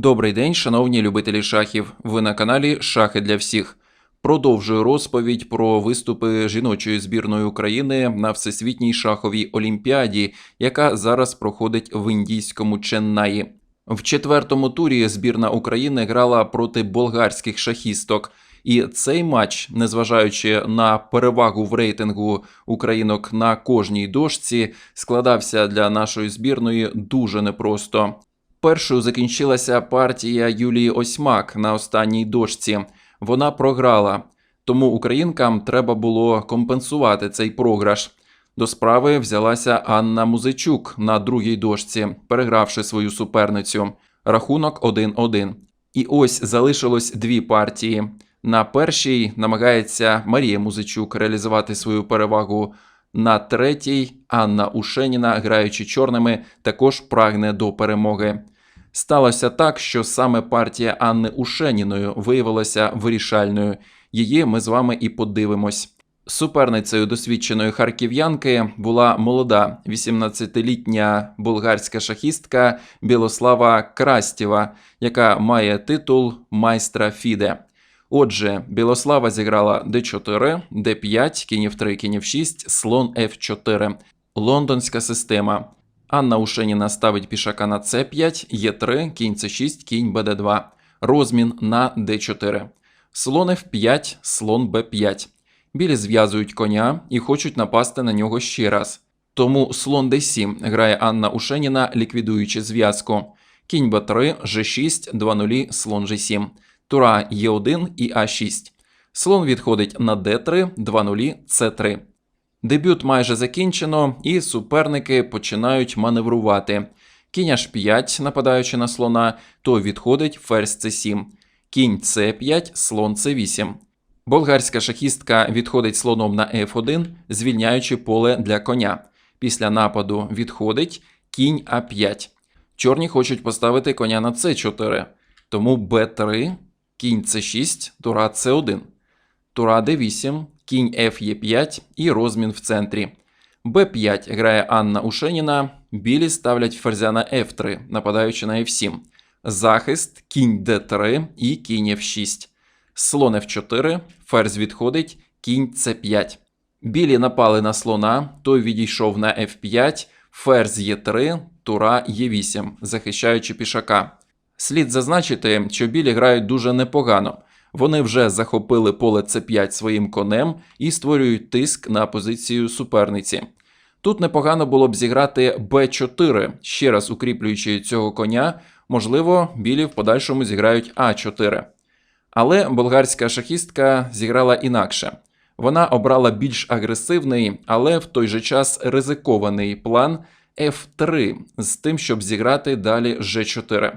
Добрий день, шановні любителі шахів. Ви на каналі Шахи для всіх. Продовжую розповідь про виступи жіночої збірної України на всесвітній шаховій олімпіаді, яка зараз проходить в індійському Ченнаї. В четвертому турі збірна України грала проти болгарських шахісток. І цей матч, незважаючи на перевагу в рейтингу українок на кожній дошці, складався для нашої збірної дуже непросто. Першою закінчилася партія Юлії Осьмак на останній дошці. Вона програла, тому українкам треба було компенсувати цей програш. До справи взялася Анна Музичук на другій дошці, перегравши свою суперницю. Рахунок 1-1. І ось залишилось дві партії. На першій намагається Марія Музичук реалізувати свою перевагу. На третій Анна Ушеніна, граючи чорними, також прагне до перемоги. Сталося так, що саме партія Анни Ушеніною виявилася вирішальною. Її ми з вами і подивимось. Суперницею досвідченої харків'янки була молода 18-літня болгарська шахістка Білослава Крастєва, яка має титул майстра Фіде. Отже, Білослава зіграла d4, d5, кінь 3 кінь 6 слон f4. Лондонська система. Анна Ушеніна ставить пішака на c5, Е3, кінь c6, кінь bd2. Розмін на d4. Слон f5, слон b5. Білі зв'язують коня і хочуть напасти на нього ще раз. Тому слон d7 грає Анна Ушеніна, ліквідуючи зв'язку. Кінь b3, g6, 2-0, слон g7. Тура Е1 і А6. Слон відходить на d3, 2-0, c3. Дебют майже закінчено, і суперники починають маневрувати. Кінь H5, нападаючи на слона, то відходить ферзь c7. Кінь c5, слон c8. Болгарська шахістка відходить слоном на f1, звільняючи поле для коня. Після нападу відходить кінь А5. Чорні хочуть поставити коня на c4, тому b3, кінь c6, тура c1. Тура d8, кінь Ф'Е5 і розмін в центрі. Б5 грає Анна Ушеніна, білі ставлять ферзя на F3, нападаючи на F7. Захист, кінь d3 і кінь F6. Слон F4, ферзь відходить, кінь c5. Білі напали на слона, той відійшов на F5, ферзь Е3, тура Е8, захищаючи пішака. Слід зазначити, що білі грають дуже непогано. Вони вже захопили поле С5 своїм конем і створюють тиск на позицію суперниці. Тут непогано було б зіграти Б4, ще раз укріплюючи цього коня, можливо, білі в подальшому зіграють А4. Але болгарська шахістка зіграла інакше. Вона обрала більш агресивний, але в той же час ризикований план F3 з тим, щоб зіграти далі G4.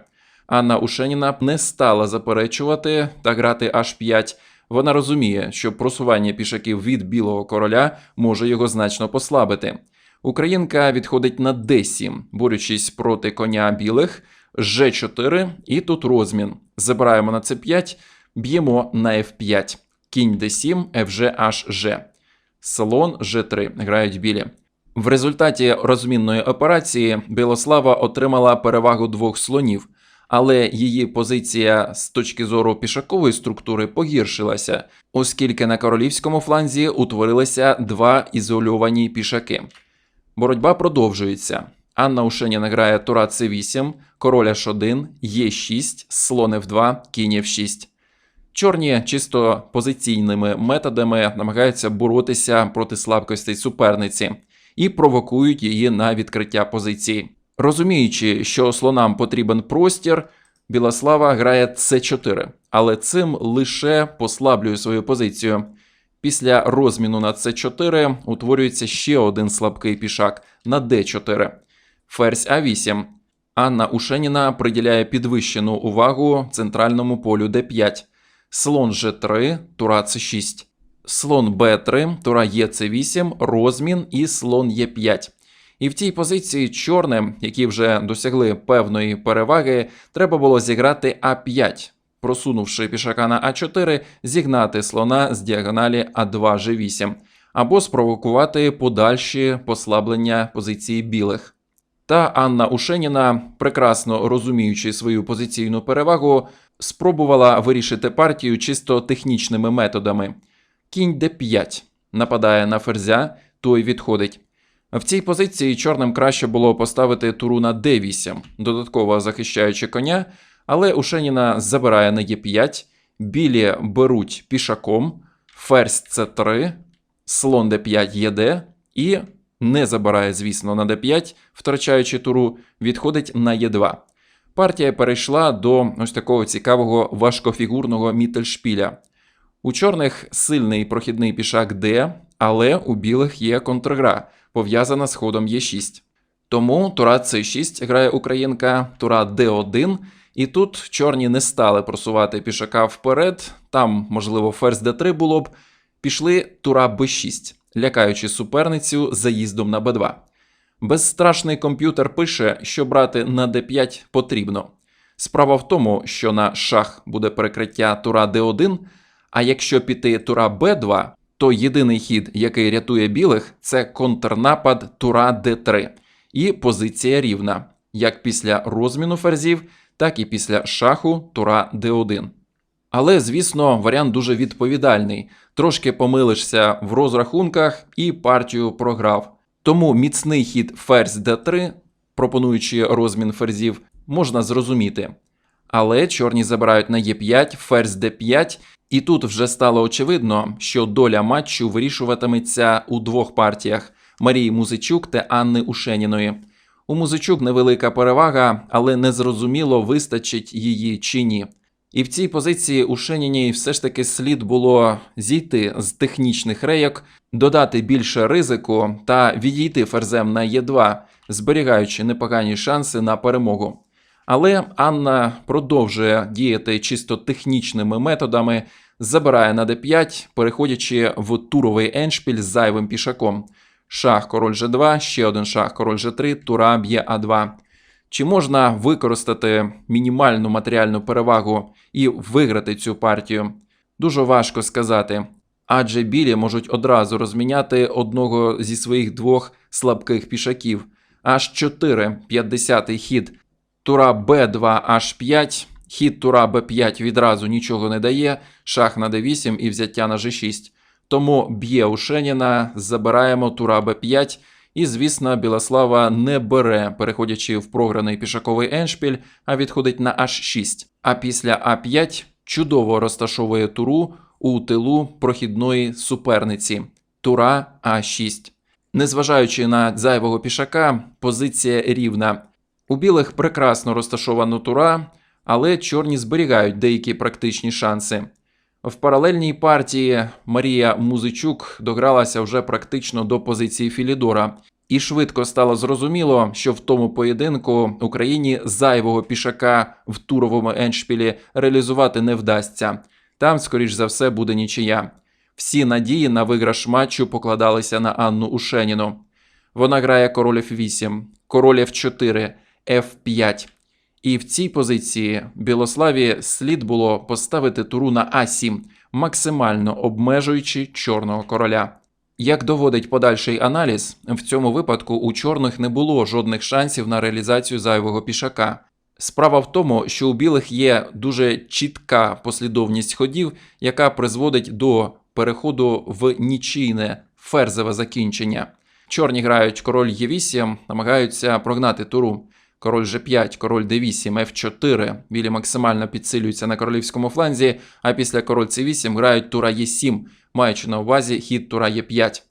Анна Ушеніна не стала заперечувати та грати H5. Вона розуміє, що просування пішаків від білого короля може його значно послабити. Українка відходить на D7, борючись проти коня білих, G4 і тут розмін. Забираємо на C5, б'ємо на F5, кінь D7, FG HG. Слон G3 грають білі. В результаті розмінної операції Білослава отримала перевагу двох слонів але її позиція з точки зору пішакової структури погіршилася, оскільки на королівському фланзі утворилися два ізольовані пішаки. Боротьба продовжується. Анна Ушеніна грає Тура С8, король H1, Е6, слон F2, кінь F6. Чорні чисто позиційними методами намагаються боротися проти слабкостей суперниці і провокують її на відкриття позиції. Розуміючи, що слонам потрібен простір, Білослава грає С4, але цим лише послаблює свою позицію. Після розміну на С4 утворюється ще один слабкий пішак на Д4. Ферзь А8. Анна Ушеніна приділяє підвищену увагу центральному полю Д5. Слон Ж3, тура С6. Слон Б3, тура Е8, розмін і слон Е5. І в цій позиції чорним, які вже досягли певної переваги, треба було зіграти А5, просунувши пішака на А4, зігнати слона з діагоналі А2G8, або спровокувати подальші послаблення позиції білих. Та Анна Ушеніна, прекрасно розуміючи свою позиційну перевагу, спробувала вирішити партію чисто технічними методами. Кінь d5 нападає на ферзя, той відходить. В цій позиції чорним краще було поставити туру на d8, додатково захищаючи коня, але Ушеніна забирає на e5, білі беруть пішаком, ферзь c3, слон d5 єд і не забирає, звісно, на d5, втрачаючи туру, відходить на e2. Партія перейшла до ось такого цікавого важкофігурного мітельшпіля. У чорних сильний прохідний пішак d, але у білих є контргра, пов'язана з ходом e6. Тому тура c6 грає українка, тура d1, і тут чорні не стали просувати пішака вперед, там, можливо, ферзь d3 було б, пішли тура b6, лякаючи суперницю заїздом на b2. Безстрашний комп'ютер пише, що брати на d5 потрібно. Справа в тому, що на шах буде перекриття тура d1, а якщо піти тура b2, то єдиний хід, який рятує білих, це контрнапад тура d3. І позиція рівна, як після розміну ферзів, так і після шаху тура d1. Але, звісно, варіант дуже відповідальний. Трошки помилишся в розрахунках і партію програв. Тому міцний хід ферзь d3, пропонуючи розмін ферзів, можна зрозуміти. Але чорні забирають на e5, ферзь d5, і тут вже стало очевидно, що доля матчу вирішуватиметься у двох партіях Марії Музичук та Анни Ушеніної. У Музичук невелика перевага, але незрозуміло вистачить її чи ні. І в цій позиції у Шеніній все ж таки слід було зійти з технічних рейок, додати більше ризику та відійти ферзем на Е2, зберігаючи непогані шанси на перемогу. Але Анна продовжує діяти чисто технічними методами, забирає на d5, переходячи в туровий еншпіль з зайвим пішаком. Шах король g2, ще один шах король g3, тура б'є а2. Чи можна використати мінімальну матеріальну перевагу і виграти цю партію? Дуже важко сказати. Адже білі можуть одразу розміняти одного зі своїх двох слабких пішаків. H4, 50-й хід, тура Б2, H5, хід тура Б5 відразу нічого не дає, шах на d8 і взяття на g6. Тому б'є у Шеніна, забираємо тура Б5. І, звісно, Білослава не бере, переходячи в програний пішаковий еншпіль, а відходить на H6. А після А5 чудово розташовує туру у тилу прохідної суперниці. Тура А6. Незважаючи на зайвого пішака, позиція рівна. У білих прекрасно розташована тура, але чорні зберігають деякі практичні шанси. В паралельній партії Марія Музичук догралася вже практично до позиції Філідора, і швидко стало зрозуміло, що в тому поєдинку Україні зайвого пішака в туровому еншпілі реалізувати не вдасться. Там, скоріш за все, буде нічия. Всі надії на виграш матчу покладалися на Анну Ушеніну. Вона грає король F8, король F4, F5. І в цій позиції Білославі слід було поставити туру на А7, максимально обмежуючи чорного короля. Як доводить подальший аналіз, в цьому випадку у чорних не було жодних шансів на реалізацію зайвого пішака. Справа в тому, що у білих є дуже чітка послідовність ходів, яка призводить до переходу в нічийне ферзове закінчення. Чорні грають король Е8, намагаються прогнати туру. Король G5, король D8, F4. Білі максимально підсилюються на королівському фланзі, а після король C8 грають тура Е7, маючи на увазі хід тура Е5.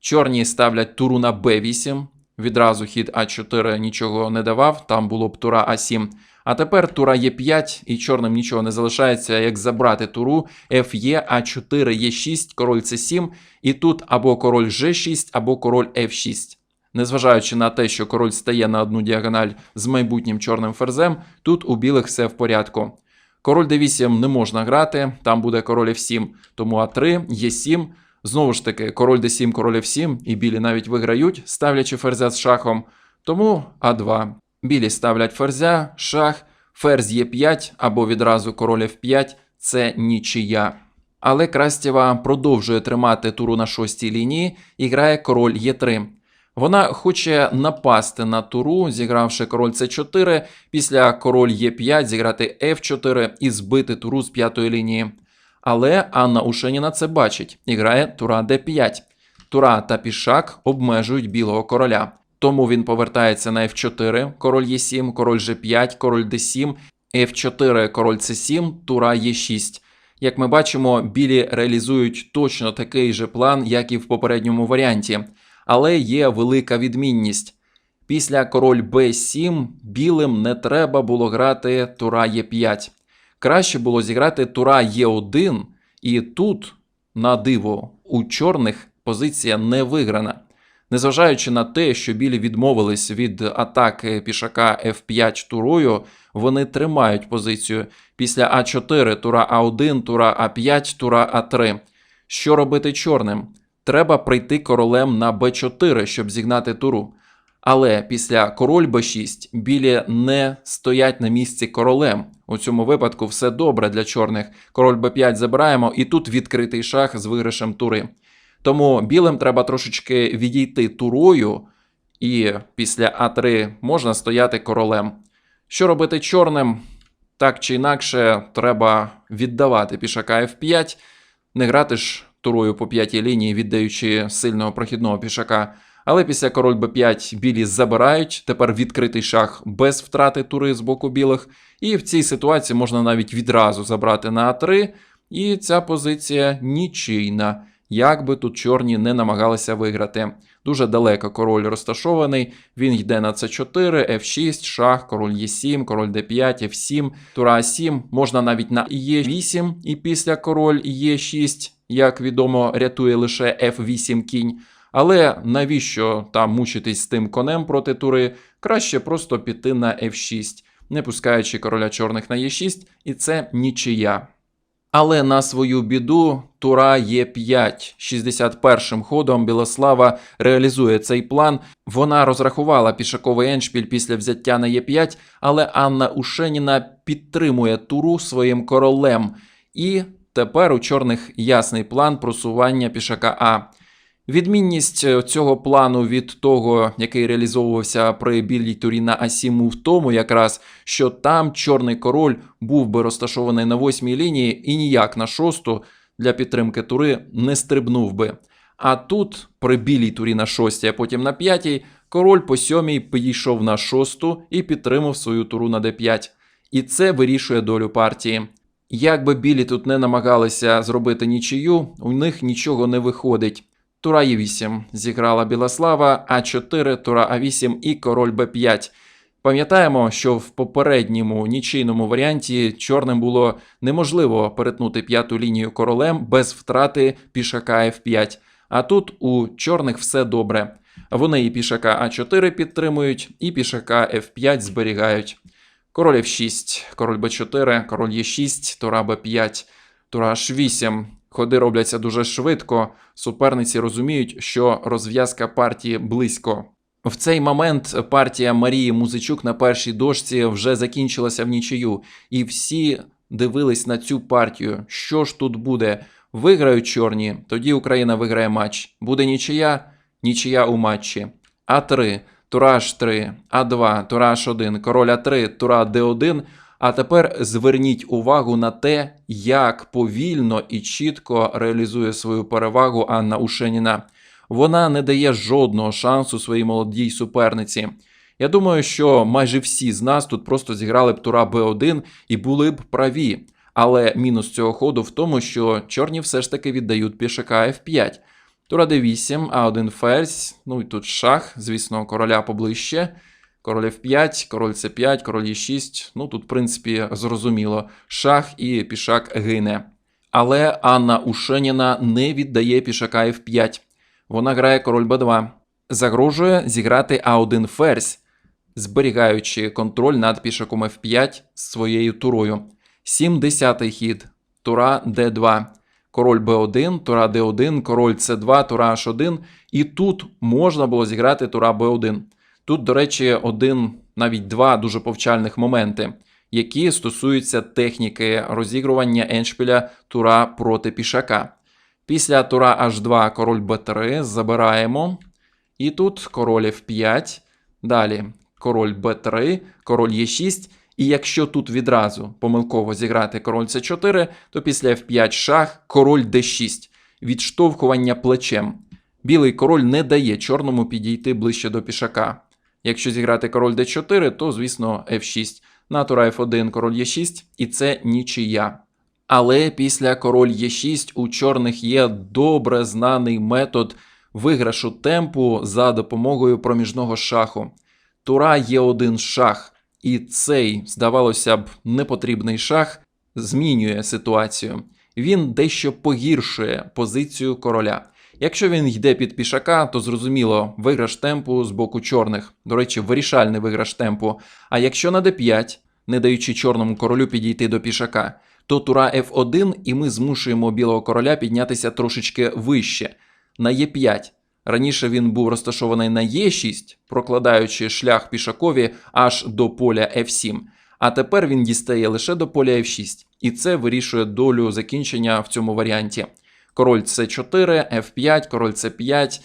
Чорні ставлять туру на B8. Відразу хід А4 нічого не давав, там було б тура А7. А тепер тура Е5, і чорним нічого не залишається, як забрати туру Ф'є, А4, Е6, король С7, і тут або король G6, або король F6. Незважаючи на те, що король стає на одну діагональ з майбутнім чорним ферзем, тут у білих все в порядку. Король d8 не можна грати, там буде король f7, тому А3, Е7. Знову ж таки, король d7, король f7, і білі навіть виграють, ставлячи ферзя з шахом. Тому А2. Білі ставлять ферзя, шах, ферзь Е5 або відразу король f5 це нічия. Але Крастєва продовжує тримати туру на шостій лінії і грає король Е3. Вона хоче напасти на туру, зігравши король С4, після король Е5 зіграти Ф4 і збити туру з п'ятої лінії. Але Анна Ушеніна це бачить і грає тура Д5. Тура та пішак обмежують білого короля. Тому він повертається на F4, король Е7, король G5, король D7, F4, король C7, тура Е6. Як ми бачимо, білі реалізують точно такий же план, як і в попередньому варіанті, але є велика відмінність. Після король b7 білим не треба було грати тура Е5. Краще було зіграти тура Е1, і тут, на диво, у чорних позиція не виграна. Незважаючи на те, що білі відмовились від атаки пішака F5 турою, вони тримають позицію. Після А4 тура А1, тура А5, тура А3. Що робити чорним? Треба прийти королем на Б4, щоб зігнати туру. Але після король Б6 білі не стоять на місці королем. У цьому випадку все добре для чорних. Король Б5 забираємо, і тут відкритий шах з виграшем тури. Тому білим треба трошечки відійти турою, і після А3 можна стояти королем. Що робити чорним? Так чи інакше, треба віддавати пішака F5, не грати ж турою по п'ятій лінії, віддаючи сильного прохідного пішака. Але після король Б5 білі забирають, тепер відкритий шах без втрати тури з боку білих. І в цій ситуації можна навіть відразу забрати на А3, і ця позиція нічийна, як би тут чорні не намагалися виграти. Дуже далеко король розташований, він йде на С4, F6, шах, король Е7, король Д5, F7, тура А7, можна навіть на Е8, і після король Е6, як відомо, рятує лише F8 кінь. Але навіщо там мучитись з тим конем проти тури? Краще просто піти на F6, не пускаючи короля чорних на Е6, і це нічия. Але на свою біду тура Е5 61-м ходом Білослава реалізує цей план. Вона розрахувала пішаковий еншпіль після взяття на Е5, але Анна Ушеніна підтримує туру своїм королем. І тепер у чорних ясний план просування пішака А. Відмінність е, цього плану від того, який реалізовувався при білій турі на А7 в тому, якраз що там чорний король був би розташований на восьмій лінії і ніяк на шосту для підтримки тури не стрибнув би. А тут, при білій турі на шостій, а потім на п'ятій, король по сьомій підійшов на шосту і підтримав свою туру на d5. І це вирішує долю партії. Як би білі тут не намагалися зробити нічию, у них нічого не виходить. Тура Е8 зіграла Білослава, А4, Тура А8 і король Б5. Пам'ятаємо, що в попередньому нічийному варіанті чорним було неможливо перетнути п'яту лінію королем без втрати пішака F5. А тут у чорних все добре. Вони і пішака А4 підтримують, і пішака F5 зберігають. Король F6, король Б4, король Е6, Тура Б5, Тура H8. Ходи робляться дуже швидко. Суперниці розуміють, що розв'язка партії близько. В цей момент партія Марії Музичук на першій дошці вже закінчилася в нічию, і всі дивились на цю партію. Що ж тут буде? Виграють чорні, тоді Україна виграє матч. Буде нічия, нічия у матчі. А3, Тура H3, А2, Тура H1, король А3, Тура Д1. А тепер зверніть увагу на те, як повільно і чітко реалізує свою перевагу Анна Ушеніна. Вона не дає жодного шансу своїй молодій суперниці. Я думаю, що майже всі з нас тут просто зіграли б тура Б1 і були б праві. Але мінус цього ходу в тому, що чорні все ж таки віддають пішака F5. Тура D8, А1 ферзь, ну і тут шах, звісно, короля поближче. Король F5, король C5, король E6. Ну тут, в принципі, зрозуміло. Шах і пішак гине. Але Анна Ушеніна не віддає пішака F5. Вона грає король Б2. Загрожує зіграти А1 ферзь, зберігаючи контроль над пішаком F5 з своєю турою. 70-й хід. Тура Д2. Король Б1, Тура Д1, король С2, Тура H1. І тут можна було зіграти Тура Б1. Тут, до речі, один, навіть два дуже повчальних моменти, які стосуються техніки розігрування еншпіля тура проти пішака. Після тура H2 король Б3 забираємо. І тут король F5, далі король b3, король Е6. І якщо тут відразу помилково зіграти король С4, то після F5 шах, король D6, відштовхування плечем. Білий король не дає чорному підійти ближче до пішака. Якщо зіграти король d4, то, звісно, f6. На тура f1 король e6, і це нічия. Але після король e6 у чорних є добре знаний метод виграшу темпу за допомогою проміжного шаху. Тура є один шах, і цей, здавалося б, непотрібний шах змінює ситуацію. Він дещо погіршує позицію короля. Якщо він йде під пішака, то зрозуміло, виграш темпу з боку чорних. До речі, вирішальний виграш темпу. А якщо на d5, не даючи чорному королю підійти до пішака, то тура f1, і ми змушуємо білого короля піднятися трошечки вище на e5. Раніше він був розташований на e6, прокладаючи шлях пішакові аж до поля f7. А тепер він дістає лише до поля f6, і це вирішує долю закінчення в цьому варіанті. Король c4, f5, король c5.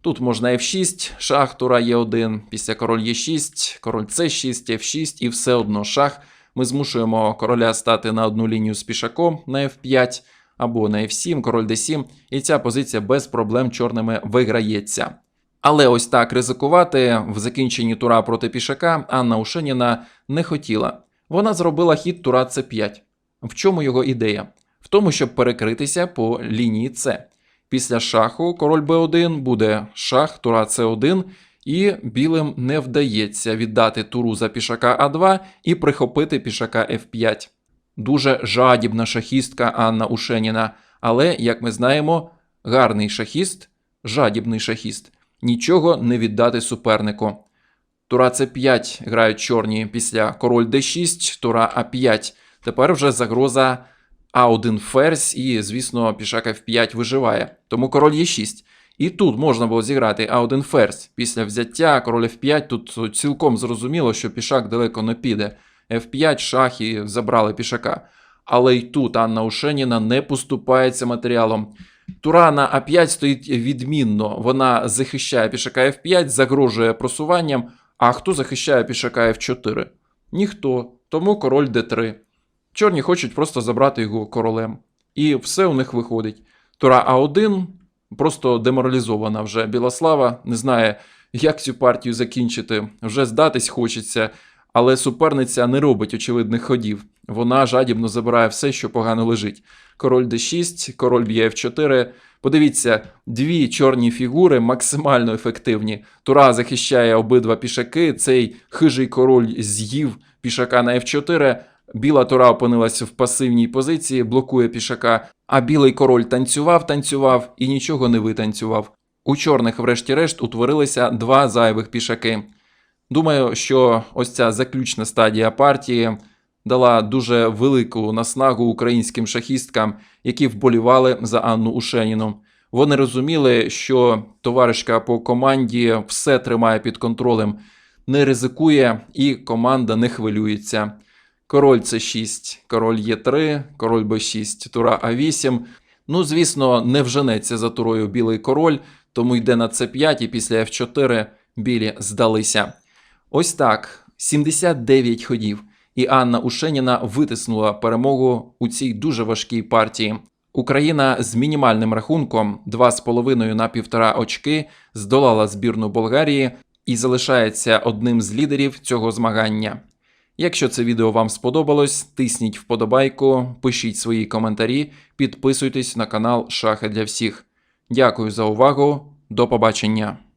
Тут можна f6, шах, тура e1, після король e6, король c6, f6 і все одно шах. Ми змушуємо короля стати на одну лінію з пішаком на f5 або на f7, король d7, і ця позиція без проблем чорними виграється. Але ось так ризикувати в закінченні тура проти пішака Анна Ушеніна не хотіла. Вона зробила хід тура c5. В чому його ідея? В тому, щоб перекритися по лінії С. Після шаху король b1 буде шах, тура c1, і білим не вдається віддати туру за пішака А2 і прихопити пішака F5. Дуже жадібна шахістка Анна Ушеніна, але, як ми знаємо, гарний шахіст, жадібний шахіст, нічого не віддати супернику. Тура c5 грають чорні після король d6, тура а5. Тепер вже загроза а1 ферзь, і, звісно, пішак f5 виживає. Тому король Е6. І тут можна було зіграти А1 ферзь. Після взяття король F5 тут цілком зрозуміло, що пішак далеко не піде. F5 шах і забрали пішака. Але й тут Анна Ушеніна не поступається матеріалом. Тура на А5 стоїть відмінно. Вона захищає пішака F5, загрожує просуванням. А хто захищає пішака F4? Ніхто. Тому король d3. Чорні хочуть просто забрати його королем. І все у них виходить. Тура А1 просто деморалізована вже. Білослава не знає, як цю партію закінчити. Вже здатись хочеться, але суперниця не робить очевидних ходів. Вона жадібно забирає все, що погано лежить. Король d6, король б'є f4. Подивіться, дві чорні фігури максимально ефективні. Тура захищає обидва пішаки. Цей хижий король з'їв пішака на f4. Біла тура опинилася в пасивній позиції, блокує пішака, а білий король танцював, танцював і нічого не витанцював. У чорних, врешті-решт, утворилися два зайвих пішаки. Думаю, що ось ця заключна стадія партії дала дуже велику наснагу українським шахісткам, які вболівали за Анну Ушеніну. Вони розуміли, що товаришка по команді все тримає під контролем, не ризикує, і команда не хвилюється. Король С6, король Е3, король Б6, тура А8. Ну, звісно, не вженеться за турою білий король, тому йде на С5 і після F4 білі здалися. Ось так, 79 ходів. І Анна Ушеніна витиснула перемогу у цій дуже важкій партії. Україна з мінімальним рахунком 2,5 на 1,5 очки здолала збірну Болгарії і залишається одним з лідерів цього змагання. Якщо це відео вам сподобалось, тисніть вподобайку, пишіть свої коментарі, підписуйтесь на канал Шахи для всіх. Дякую за увагу, до побачення!